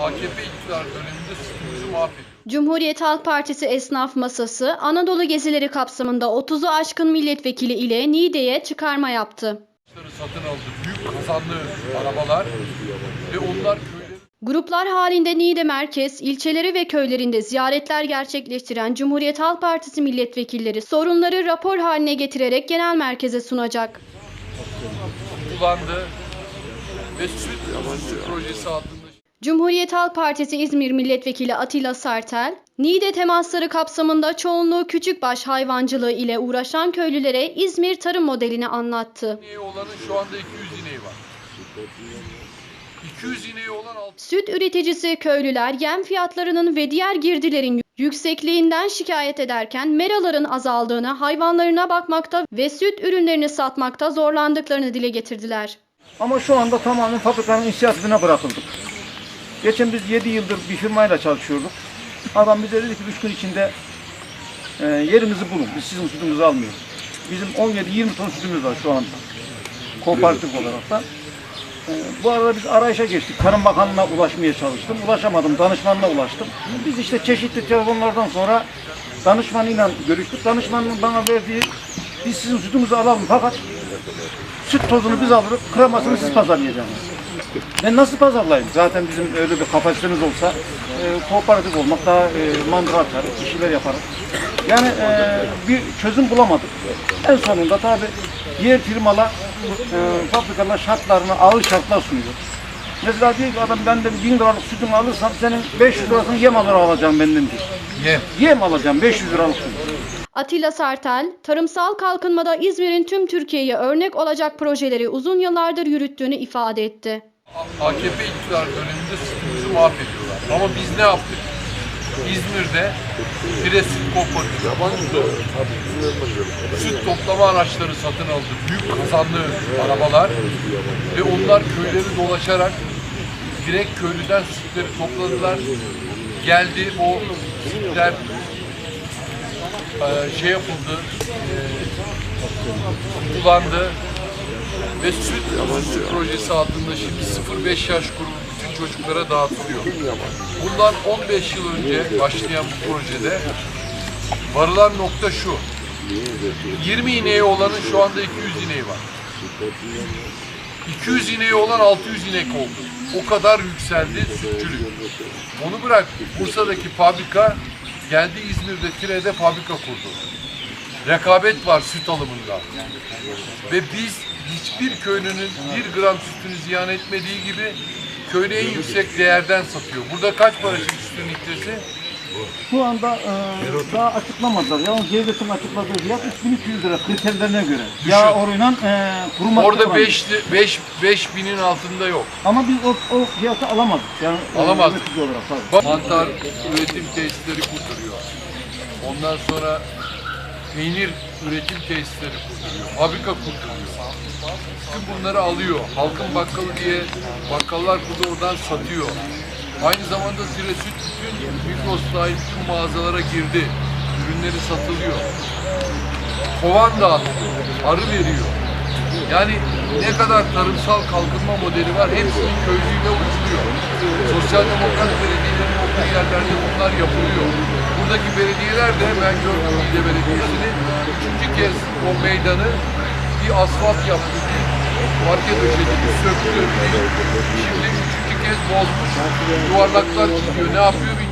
AKP iktidar döneminde sütümüzü mahvediyor. Cumhuriyet Halk Partisi Esnaf Masası, Anadolu gezileri kapsamında 30'u aşkın milletvekili ile Niğde'ye çıkarma yaptı. Satın aldı. Büyük kazanlı arabalar ve onlar Gruplar halinde Niğde merkez, ilçeleri ve köylerinde ziyaretler gerçekleştiren Cumhuriyet Halk Partisi milletvekilleri sorunları rapor haline getirerek genel merkeze sunacak. kullandı ve süt süt projesi adında Cumhuriyet Halk Partisi İzmir Milletvekili Atilla Sartel, Niğde temasları kapsamında çoğunluğu küçükbaş hayvancılığı ile uğraşan köylülere İzmir tarım modelini anlattı. ineği olanın şu anda 200 ineği var. 200 ineği olan altı Süt üreticisi köylüler yem fiyatlarının ve diğer girdilerin yüksekliğinden şikayet ederken meraların azaldığını, hayvanlarına bakmakta ve süt ürünlerini satmakta zorlandıklarını dile getirdiler. Ama şu anda tamamen fabrikanın inisiyatifine bırakıldık. Geçen biz 7 yıldır bir firmayla çalışıyorduk. Adam bize dedi ki 3 gün içinde e, yerimizi bulun. Biz sizin sütünüzü almıyoruz. Bizim 17-20 ton sütümüz var şu anda. Kooperatif olarak da. E, bu arada biz arayışa geçtik. Tarım Bakanlığı'na ulaşmaya çalıştım. Ulaşamadım. Danışmanına ulaştım. Biz işte çeşitli telefonlardan sonra danışmanıyla görüştük. Danışmanın bana verdiği biz sizin sütünüzü alalım fakat süt tozunu biz alırız, kremasını siz pazarlayacaksınız. Ben nasıl pazarlayayım? Zaten bizim öyle bir kapasitemiz olsa e, kooperatif olmak daha e, mandıra atar, bir şeyler yaparız. Yani e, bir çözüm bulamadık. En sonunda tabi diğer firmalar e, fabrikalar şartlarını ağır şartlar sunuyor. Mesela diyor ki adam benden 1000 liralık sütünü alırsam senin 500 lirasını yem alır alacağım benden diyor. yem. Yem alacağım 500 liralık süt. Atilla Sartel, tarımsal kalkınmada İzmir'in tüm Türkiye'ye örnek olacak projeleri uzun yıllardır yürüttüğünü ifade etti. AKP iktidar döneminde sütümüzü mahvediyorlar. Ama biz ne yaptık? İzmir'de Pire Süt Kooperatifi kurdu. Süt toplama araçları satın aldı. Büyük kazanlı arabalar ve onlar köyleri dolaşarak direkt köylüden sütleri topladılar. Geldi o sütler eee, şey yapıldı, eee, kullandı ve süt süt projesi adında şimdi 0-5 yaş grubu bütün çocuklara dağıtılıyor. Bundan 15 yıl önce başlayan bu projede varılan nokta şu. 20 ineği olanın şu anda 200 ineği var. 200 ineği olan 600 inek oldu. O kadar yükseldi sütçülük. Onu bırak Bursa'daki fabrika geldi İzmir'de Tire'de fabrika kurdu. Rekabet var süt alımında. Ve biz hiçbir köylünün bir gram sütünü ziyan etmediği gibi köylü en yüksek değerden satıyor. Burada kaç para şimdi sütün litresi? Şu anda e, daha açıklamadılar. Yalnız devletin açıkladığı fiyat 3200 lira kriterlerine göre. Yağ oruyla e, kuru madde Orada oranı. 5 5 5000'in altında yok. Ama biz o, o fiyatı alamadık. Yani e, Alamazdık. üretici olarak tabii. Mantar üretim tesisleri kurtarıyor. Ondan sonra peynir üretim tesisleri kurtarıyor. Fabrika kurtarıyor. Bütün bunları alıyor. Halkın bakkalı diye bakkallar burada oradan satıyor. Aynı zamanda Zire Süt bütün Migros dahil bütün mağazalara girdi. Ürünleri satılıyor. Kovan dağıtıyor. Arı veriyor. Yani ne kadar tarımsal kalkınma modeli var hepsinin köylüyle uçuyor. Sosyal demokrat belediyelerin olduğu yerlerde bunlar yapılıyor. Buradaki belediyeler de ben gördüm İlde Belediyesi'ni üçüncü kez o meydanı bir asfalt yaptı, parke döşedi, söktü. Şimdi üçüncü kez bozmuş, yuvarlaklar çiziyor. Ne yapıyor bilmiyorum.